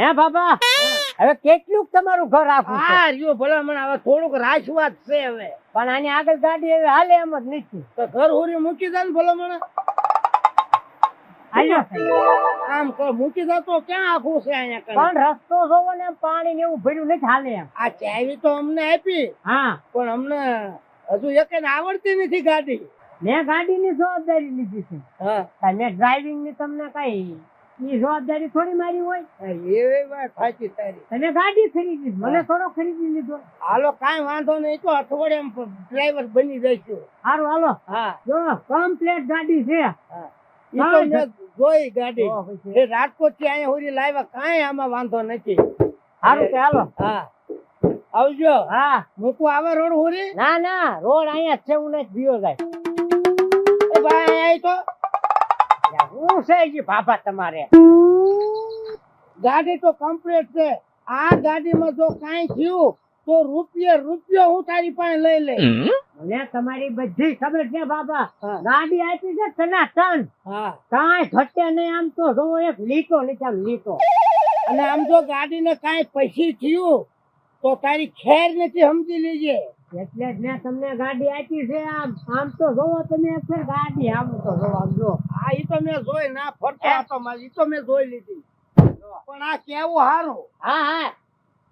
હે બાબા? હવે કેટલું તમારું ઘર આખું છે. આ રહ્યો ભલામણ હવે થોડુંક રાશવાત છે હવે. પણ આની આગળ ગાડી હવે હાલે એમ જ નથી તો ઘર હોરી મૂકી દે ને હાલ્યો. આમ કર મૂકી દે તો ક્યાં આખું છે અહીંયા? પણ રસ્તો જોવો ને પાણી ને એવું ભર્યું નથી હાલે એમ. આ ચાવી તો અમને આપી. હા. પણ અમને હજુ એક આવડતી નથી ગાડી. મેં ગાડીની જવાબદારી લીધી છે. હા. મેં ડ્રાઇવિંગની તમને કઈ ઈ જવાબદારી થોડી મારી હોય. એ વાત સાચી તારી. તમે ગાડી ખરીદી મને થોડો ખરીદી લીધો. હાલો કાંઈ વાંધો નહીં તો અઠવાડિયામાં ડ્રાઈવર બની જઈશું. સારું હાલો. હા. જો કમ્પ્લેટ ગાડી છે. જોઈ ગાડી. એ રાજકોટથી અહીંયા હોરી લાવ્યા કાંઈ આમાં વાંધો નથી. સારું કે હાલો. હા. આવજો. હા. મૂકવા આવે રોડ હોરી? ના ના રોડ અહીંયા છે હું નથી દિયો જાય. ભાઈ અહીં તો. હું છે જી તમારે? ગાડી તો કમ્પ્લીટ છે. આ ગાડીમાં જો કાઈ થયું તો રૂપિયે રૂપિયો હું તારી પાસે લઈ લઈ મને તમારી બધી ખબર છે બાબા ગાડી આપી છે તના તન. હા. કાંઈ ઘટે નહીં આમ તો જો એક લીટો નથી આમ લીટો. અને આમ જો ગાડીને કાંઈ પછી થયું તો તારી ખેર નથી સમજી લેજે. એટલે જ મેં તમને ગાડી આપી છે. આમ આમ તો જોવો તમે એક ગાડી આમ તો જોવો આમ જો. હા ઈ તો મેં જોઈ ના ફરતો હતો મારી. ઈ તો મેં જોઈ લીધી. પણ આ કેવું હારું? હા હા.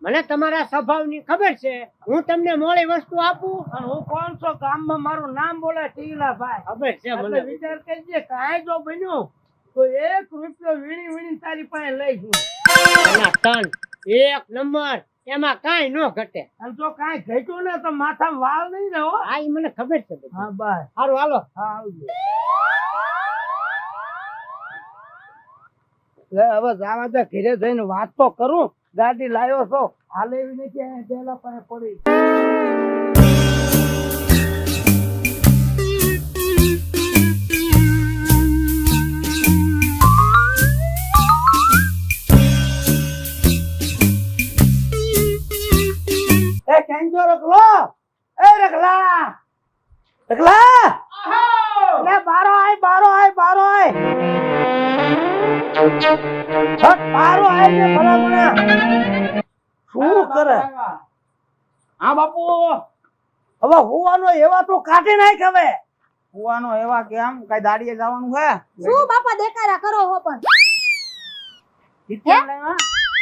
મને તમારા સ્વભાવની ખબર છે. હું તમને મોડી વસ્તુ આપું. અને હું કોણ છો? ગામમાં મારું નામ બોલે ટીલાભાઈ. ખબર છે મને. વિચાર કરજે કાંઈ જો બન્યું તો એક રૂપિયો વીણી વીણી તારી પાસે લઈ જઉં એક નંબર. એમાં કાંઈ ન ઘટે. અને જો કાંઈ ઘટ્યું ને તો માથામાં વાળ નહીં રહ્યો હો. આ મને ખબર છે હા બસ સારું હાલો. હા આવજો. લે હવે જાવા તો ઘરે જઈને વાત તો કરું. ગાડી લાવ્યો છો. હાલ એવી નથી પેલા પાસે પડી. એ કેંજો રખલો. એ રખલા. રખલા. લે બારો આય બારો આય બારો આય. હટ બારો આય ને ભલા શું કરે? હા બાપુ. હવે હુવાનો એવા તો કાઢી નાખ હવે. હોવાનો એવા કેમ? કઈ દાડીએ જવાનું છે શું બાપા દેખાડા કરો હો પણ?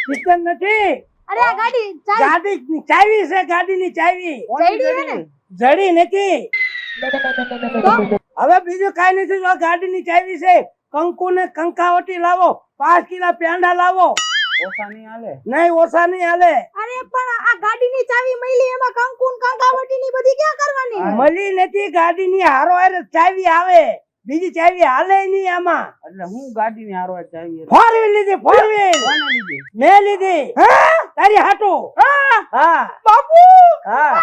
કિચન નથી. અરે આ ગાડી ચાલ ગાડી ચાવી છે ગાડીની ચાવી. જડી નથી. હવે બીજું કાઈ નથી જો ગાડીની ચાવી છે કંકુ ને કંકાવટી લાવો પાંચ કિલા પેંડા લાવો. ઓછા નહીં હાલે. નહીં ઓછા નહીં હાલે. અરે પણ આ ગાડીની ચાવી મળી એમાં કંકુ ને કંકાવટી ની બધી ક્યાં કરવાની? મળી નથી ગાડીની હારો હારે ચાવી આવે. બીજી ચાવી હાલે નહીં આમાં. એટલે હું ગાડી ની હારવા ચાવી ફોર વ્હીલ લીધી ફોર વ્હીલ મેં લીધી. તારી હાટો. હા. બાપુ! હા.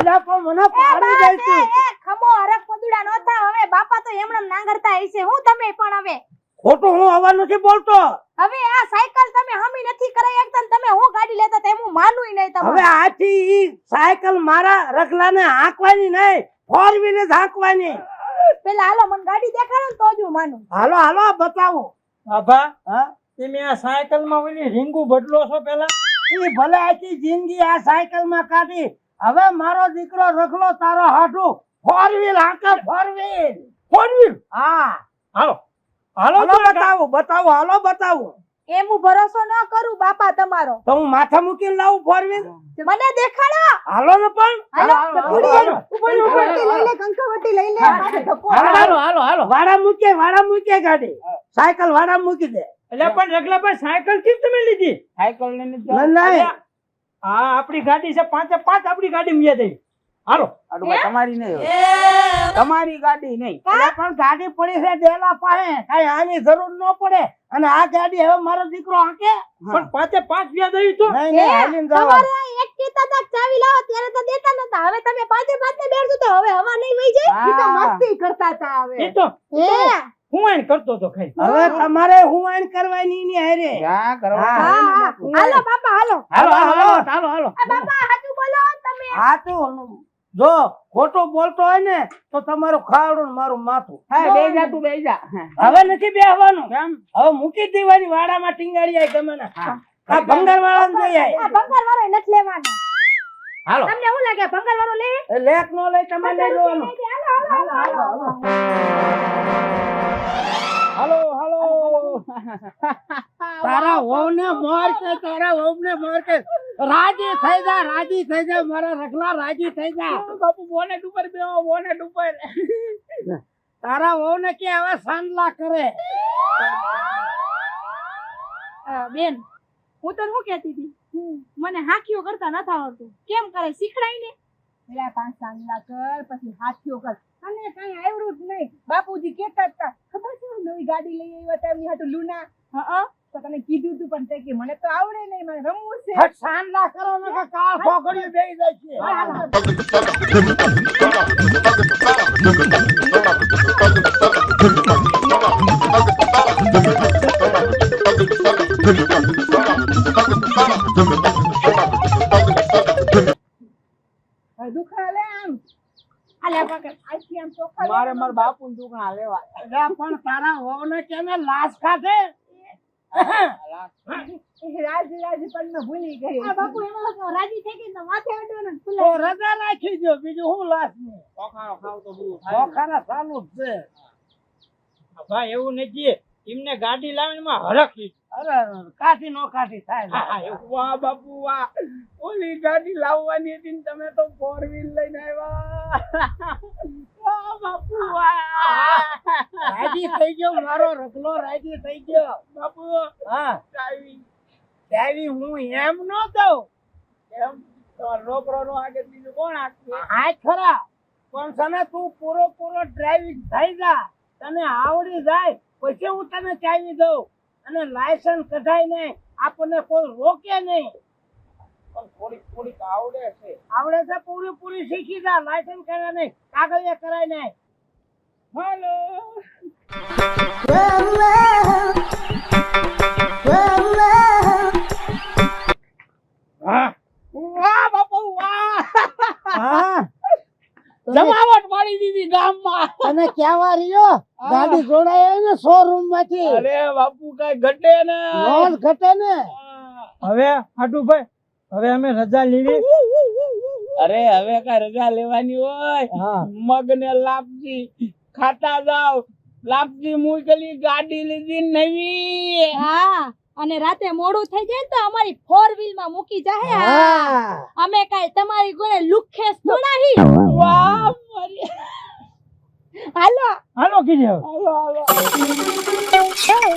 એટલે મને પાડી જાય છે ખમો હરખ પદુડા નો હવે બાપા તો એમણમ નાંગરતા હશે. હું તમે પણ હવે? ખોટું હું હવા નથી બોલતો. હવે આ સાયકલ તમે હમી નથી કરાઈ એકતા ને તમે હું ગાડી લેતા તે હું માનું નહીં હવે તમે આથી સાયકલ મારા રખલાને હાંકવાની નહીં. ફોર વ્હીલ જ હાંકવાની. પેલા હાલો મને ગાડી દેખાડો ને તો જ હું માનું. હાલો હાલો બતાવો. આભા હા? તમે આ સાયકલમાં ઓલી રીંગુ બદલો છો પેલા? એ ભલે આખી જિંદગી આ સાયકલમાં કાઢી. હવે મારો દીકરો રખલો તારો હાટુ. ફોર વ્હીલ હાકે ફોર વ્હીલ ફોર વ્હીલ હા. હાલો. હાલો બતાવો બતાવો હાલો બતાવો. એમ હું ભરોસો ન કરું બાપા તમારો. તો હું માથા મૂકીને લાવું ફોર વ્હીલ મને દેખાડો. હાલો ને પણ. હાલો. ઉપર. કંકાવટી લઈ લે કંકાવટી લઈ લે. હાલો, હાલો, હાલો, હાલો. વાડા મૂકે વાડા મૂકે ગાડી. સાયકલ વાડા મૂકી દે. એટલે પણ રગલા પર સાયકલ કેમ તમે લીધી? સાયકલ લઈને ના જાઓ. આ આપણી ગાડી છે પાંચે પાંચ આપણી ગાડી મિયા દઈ હાલો. આટલું તમારી નહીં તમારી ગાડી નહીં. પણ ગાડી પડી છે ડેલા પાસે. કઈ આની જરૂર ન પડે. અને આ ગાડી હવે મારો દીકરો હાંકે. પણ પાંચે પાંચ વ્યા દઈ તો. નહીં નહીં હાલીને જવાનું. તમારે એક કીતા તક ચાવી લાવો ત્યારે તો દેતા નતા. હવે તમે પાંચે પાંચ ને તો હવે હવા નહીં વહી જાય? ઈ તો મસ્તી કરતા હતા એ હવે તો હે? હું એને કરતો તો ખાઈ. હવે તમારે હું આઈન કરવાની ની હારે? કરવા હા. હા હા. હાલો બાપા હાલો. હાલો હાલો હાલો હાલો. બાપા હાચું બોલો તમે. હા તો જો ખોટો બોલતો હોય ને તો તમારું ખાવડું મારું માથું. હા બે જા તું બે જા. હવે નથી બેહવાનું. હવે મૂકી દેવાની વાડામાં ટીંગાડી આય તમે ને આ ભંગાર વાળા ને આ ભંગાર વાળો નથી લેવાનો. હાલો. તમને શું લાગે ભંગાર વાળો લે? લેક નો લે તમારે લઈ જવાનું હાલો હાલો. હાલો હાલો. હાલો વહુ ને મોર કે તારા વહુને મોર કે રાજી થઈ જા રાજી થઈ જા મારા રખલા રાજી થઈ જા. બાપુ બોનેટ ઉપર બેહો બોનેટ ઉપર. તારા વહુને કે હવે સાંડલા કરે. બેન હું તને શું કહેતી હતી? મને હાથીઓ કરતા નથી આવડતું. કેમ કરે? શીખડાય ને? પેલા પાંચ સાંજલા કર પછી હાથીઓ કર. અને કઈ આવડું જ નહીં. બાપુજી કેતા હતા ખબર છે નવી ગાડી લઈ આવ્યા હતા? એમની હાટુ લુના. હા તો તને કીધું તું પણ તે કે મને તો આવડે નહીં મને રમવું છે. હટ સાંડલા કરો ને કે કાળ ખોખડી બેહી જાય છે હવે મારે મારા બાપુ દુકણા લેવા. પણ તારા વહુને કેમ લાશ ખાધે? રાજ રાજ પણ ભૂલી ગઈ. બાપુ એમાં રાજી થઈ ગઈ તો માથે અડવાનું તો રજા રાખી દો બીજું શું લાશ ને કોખાનો ખાવ તો બધું થાય. ચાલુ જ છે. ભાઈ એવું નથી એમને ગાડી લાવીને માં હરખી અરે કાઠી નો કાઠી થાય. વાહ બાપુ વાહ. ઓલી ગાડી લાવવાની હતી ને તમે તો ફોર વ્હીલ લઈને આવ્યા. રાજી થઈ ગયો મારો રગલો રાજી થઈ ગયો. બાપુ હા. ડાવી ડાવી હું એમ ન દઉં. એમ તમારો નો આગળ બીજું કોણ હા ખરા. પણ તને તું પૂરો પૂરો ડ્રાઇવિંગ થઈ જા. તને આવડી જાય પછી હું તને ચાવી દઉં. અને લાયસન્સ કઢાઈ નહીં આપણને કોઈ રોકે નહીં. પણ થોડીક થોડીક આવડે છે. આવડે છે પૂરી પૂરી શીખી જા લાયસન્સ કરે નહીં કાગળિયા કરાય નહીં. હાલો. વાહ બાપુ વાહ. હા. જમાવટ પાડી દીધી ગામમાં. અને કહેવા રહ્યો? ગાડી જોડાય ને શોરૂમમાંથી અરે બાપુ કઈ ઘટે ને. ઘટે ને. હવે હાટુભાઈ હવે અમે રજા લેવી. અરે હવે કઈ રજા લેવાની હોય. મગને લાપજી લાપસી. ખાતા જાવ લાપસી મૂકેલી ગાડી લીધી નવી. હા અને રાતે મોડું થઈ જાય તો અમારી ફોર વ્હીલમાં મૂકી જાય હા. હા અમે કાઈ તમારી ગોળે લુખે થોડાહી વાહ મારી. હાલો. હાલો કીધું હાલો. હાલો.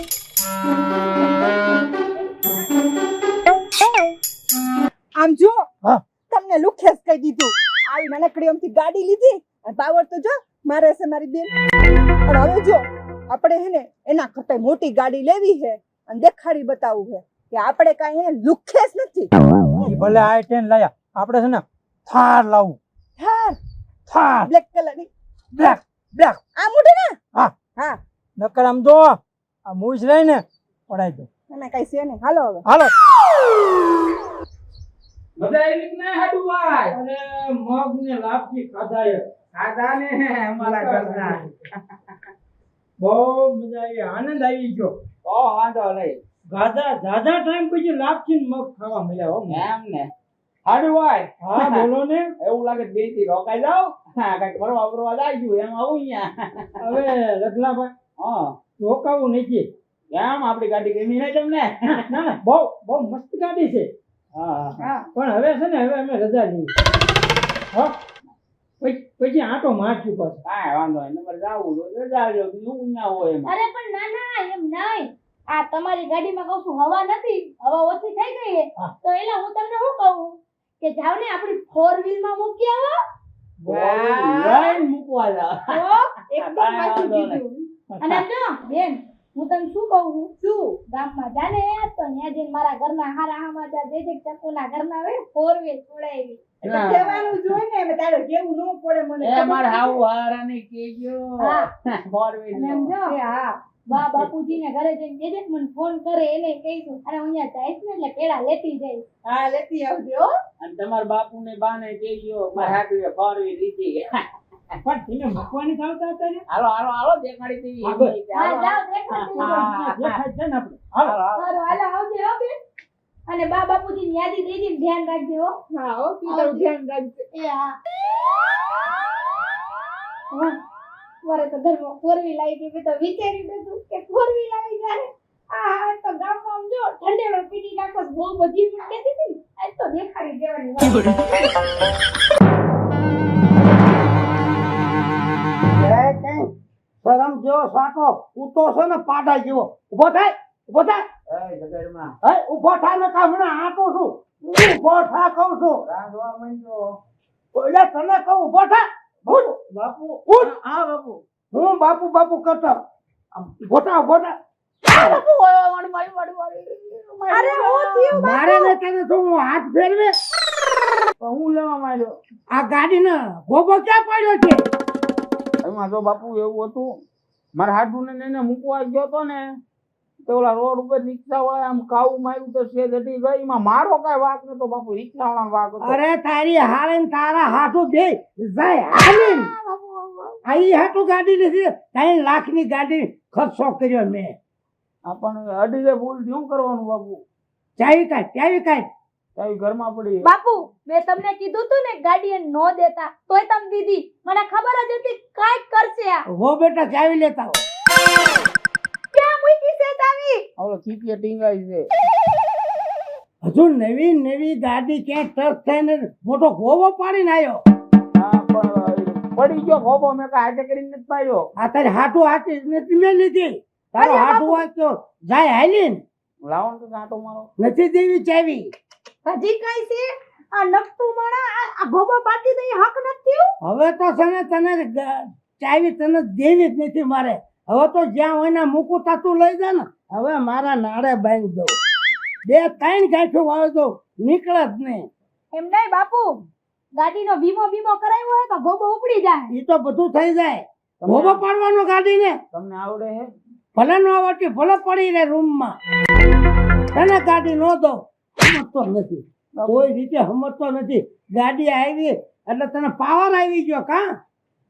આમ જો હા. તમને લુખેસ કહી દીધું. આવી નાનકડી થી ગાડી લીધી અને પાવર તો જો મારે છે મારી બેન. પણ હવે જો આપણે હે ને એના કરતા મોટી ગાડી લેવી છે અને દેખાડી બતાવવું છે કે આપણે કાંઈ એને લુખેસ નથી. ભલે આ ટેન લાયા. આપણે છે ને થાર લાવું. થાર? થાર. બ્લેક કલરની બ્લેક બ્લેક આ મોટે ને? હા. હા. નકર આમ જો આ મૂજ લઈને પડાઈ દો એના કઈ છે નહીં. હાલો હવે. હાલો. બધા આવી ને હાડુ અને મગ ને લાપસી ખાધા ખાધા ને અમારા ઘરના. બહુ મજા આવી. આનંદ આવી ગયો. ઓ વાંધો નહીં. ગાધા જાજા ટાઈમ પછી લાપસી મગ ખાવા મળ્યા હો. એમ ને. હાડુ હા બોલો ને. એવું લાગે બેથી રોકાઈ જાવ હા કંઈક ફરવા ફરવા જાય ગયું એમ આવું અહીંયા. હવે રગલાભાઈ હા. રોકાવું નથી એમ આપડી ગાડી ગમી નહીં તમને? ના ના બહુ બહુ મસ્ત ગાડી છે. હા પણ હવે છે ને હવે અમે રજા લઈએ હા? પછી આટો મારશું પાછું? કાંઈ વાંધો નહીં નંબર જાવું તો જાજો હું ના હોય એમાં. અરે પણ ના ના એમ નહીં. આ તમારી ગાડીમાં કહું છું હવા નથી હવા ઓછી થઈ ગઈ છે. તો એલા હું તમને શું કહું? કે જાવ ને આપણી ફોર વ્હીલમાં મૂકી આવો. લઈને મૂકવા જા એકદમ સાચું કીધું. અને જો બેન હું તને શું કહું? છું શું? ગામમાં જાને તો મારા ઘરના હારા હામાચા જે જે ચકુના ઘરના વે ફોર વ્હીલ છોડાવી એટલે કહેવાનું ને તારે કેવું ન પડે મને એ ખબર મારે છે. હાવ હારાને હા. ફોર વ્હીલ અને જો હા. બા બાપુજીને ઘરે જઈને દેજે કે મને ફોન કરે એને કહીશું. અરે હું અહીંયા જઈશ ને એટલે પેડા લેતી જઈશ હા લેતી આવજો. અને તમારા બાપુ ને બાને કહેજો મારા હાથે ફોરવી લીધી પણ તમે મૂકવાની આવતા હતા ને? હાલો હાલો હાલો દેખાડી દેવી હા, બસ. દેખાડી દેજો. હા. દેખાય છે ને આપણે? હાલો. હાલો હાલો. આવજે હો બેન. અને બા બાપુજીની યાદી દેજે ને ધ્યાન રાખજે હો. હા હો તું ધ્યાન રાખજે. એ હા. મારે તો ઘરમાં ફોરવી વ્હીલ આવી ગઈ મેં તો વિચાર્યું નતું કે ફોરવી લાવી આવી આ તો ગામમાં જો ઠંડેડો પીટી નાખો બહુ બધી પણ કહેતી હતી આજ તો દેખાડી દેવાની શરમ જેવો સાકો ઉતો છે ને પાડા જેવો ઊભો થાય? ઊભો થાય? એ જગરમાં. હે ઊભો થાય ને કા હમણાં આટો છું. ઊભો થા કહું છું. રાંધવા મંજો એટલે તને કહું ઊભો થા. ઉઠ. બાપુ ઉઠ. હા બાપુ. હું બાપુ બાપુ કરતો. આમ ઊભો થા ઊભો થા. અરે હું મારે ને તને શું હું હાથ ફેરવે. હું લેવા માંડ્યો? આ ગાડી ને ગોબો ક્યાં પડ્યો છે? એમાં તો બાપુ એવું હતું. મારા હાડુને ને એને મૂકવા ગયો તો ને તો ઓલા રોડ ઉપર રિક્ષા વાળા આમ કાવું માર્યું તો છે જતી ગઈ એમાં મારો કઈ વાક નતો બાપુ રિક્ષા વાળા વાક અરે તારી હારે ને તારા હાથો દે જાય હાલી આઈ હાટું ગાડી નથી ત્રણ લાખની ગાડી ખર્ચો કર્યો મેં. આપણને અઢી ભૂલ શું કરવાનું બાપુ? ચાવી કાઢ ચાવી કાઢ ચાવી ઘરમાં પડી બાપુ મેં તમને કીધું તું ને ગાડી એ નો દેતા. તોય તમ દીધી મને ખબર જ હતી કાંઈક કરશે આ. હો બેટા ચાવી લેતા હો. ક્યાં મૂકી છે ચાવી ઓલો ચીપિયા ટીંગાઈ છે. હજુ નવી નવી ગાડી ક્યાંય ટચ થઈને મોટો ગોવો પાડીને આવ્યો પડી ગયો ખોબો મેં કા હાથે કરીને નથી પાડ્યો. આ તારી હાટુ હાથી નથી મેં લીધી. તારો હાટુ વાંચ્યો જાય હાલીન. લાવો ને તો કાંટો મારો. નથી દેવી ચાવી હજી કઈ છે? આ નકટું માણા આ- આ પાટી પાડી દઈ હક નથી હવે તો સને તને ચાવી તને દેવી જ નથી મારે. હવે તો જ્યાં હોય ને મૂકું તાતું લઈ દે ને. હવે મારા નાડે બાંધી દઉં. બે ત્રણ ગાંઠું વાળી દઉં. નીકળે જ નહીં. એમ નહીં બાપુ? ગાડીનો વીમો વીમો કરાવ્યો હોય તો ગોબો ઉપડી જાય. એ તો બધું થઈ જાય. ગોબો પાડવાનો ગાડીને? તમને આવડે હે? ભલે ન આવડતી ભલે પડી રહે રૂમમાં તને ગાડી ન દઉં. સમજતો નથી. કોઈ રીતે સમજતો નથી. ગાડી આવી એટલે તને પાવર આવી ગયો કા?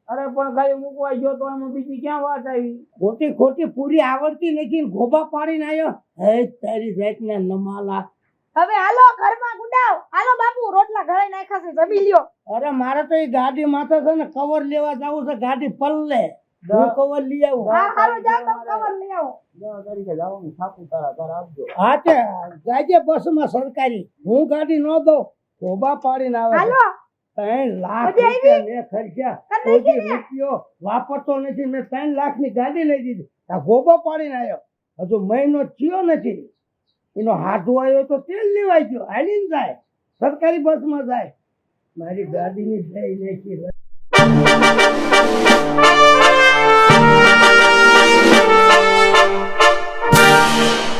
અરે પણ ગાડી મૂકવા ગયો તો એમાં બીજી ક્યાં વાત આવી? ખોટી ખોટી પૂરી આવડતી નથી ને ગોબા પાડીને આવ્યો હે તારી જાતના નમાલા. હવે હાલો ઘરમાં ગુડાવ. હાલો બાપુ રોટલા ઘરે નાખ્યા છે. જમી લ્યો. અરે મારે તો એ ગાડી માથે છે ને કવર લેવા જવું છે. ગાડી પલ્લે હું કવર લઈ આવું. હા હાલો જાઓ તો કવર લઈ આવો. હા તે જાજે બસમાં સરકારી. હું ગાડી ન દઉં ગોબા પાડીને આવે હાલો. ત્રણ લાખ રૂપિયા મેં ખર્ચ્યા. કોઈ રૂપિયો વાપરતો નથી. મેં ત્રણ લાખની ગાડી લઈ દીધી. આ ગોબો પાડીને આવ્યો. હજુ મહિનો થયો નથી. એનો હાથ આવ્યો તો તેલ લેવાઈ ગયો. હાલીને જાય. સરકારી બસમાં જાય. મારી ગાડીની જઈ નાખી.